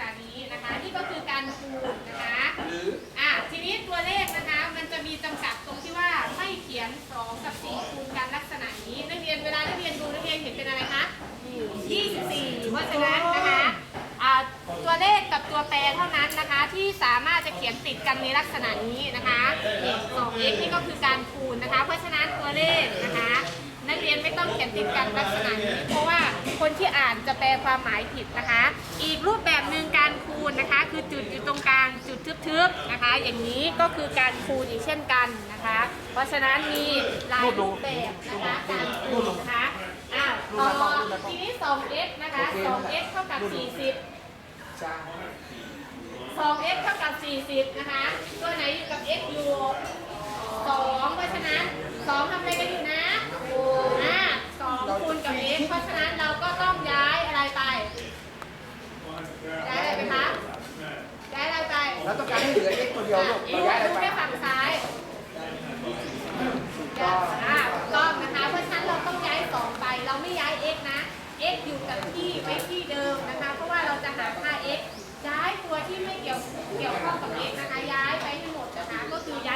ณะนี้นะคะนี่ก็คือการคูณนะคะหรืออะทีนี้ตัวเลขนะคะมันจะมีจำกัดตรงที่ว่าไม่เขียน 2 กับ 4 คูณกันลักษณะนี้นักเรียนเวลานักเรียนดูนักเรียนเห็นเป็นอะไรคะ 24 เพราะฉะนั้นนะคะอ่าตัวเลขกับตัวแปรเท่านั้นนะคะที่สามารถจะเขียนติดกันในลักษณะนี้นะคะนี่ 2x นี่ก็คือการคูณนะคะ เพราะฉะนั้นตัวเลขนะคะ นักเรียนไม่ต้องเขียนติดกันลักษณะนี้ เพราะว่าคนที่อ่านจะแปลความหมายผิดนะคะ คือจุดอยู่ตรงกลางจุดทึบๆนะคะ อย่างนี้ก็คือการคูณอีกเช่นกันนะคะ เพราะฉะนั้นมีหลายรูปแบบนะคะการคูณนะคะอ้าวต่อทีนี้ 2x นะคะ 2x เท่ากับ 40 2x เท่ากับ 40 นะคะตัวไหน แล้วต้องการให้เหลือเอ็กคนเดียวลูกย้ายไม่ฝั่งซ้ายก็นะคะ เพราะฉะนั้นเราต้องย้ายสองไป เราไม่ย้าย x นะ x อยู่กับที่ไว้ที่เดิมนะคะ เพราะว่าเราจะหาค่า x ย้ายตัวที่ไม่เกี่ยวเกี่ยวข้องกับ x นะคะ ย้ายไปให้หมดนะคะ ก็คือย้าย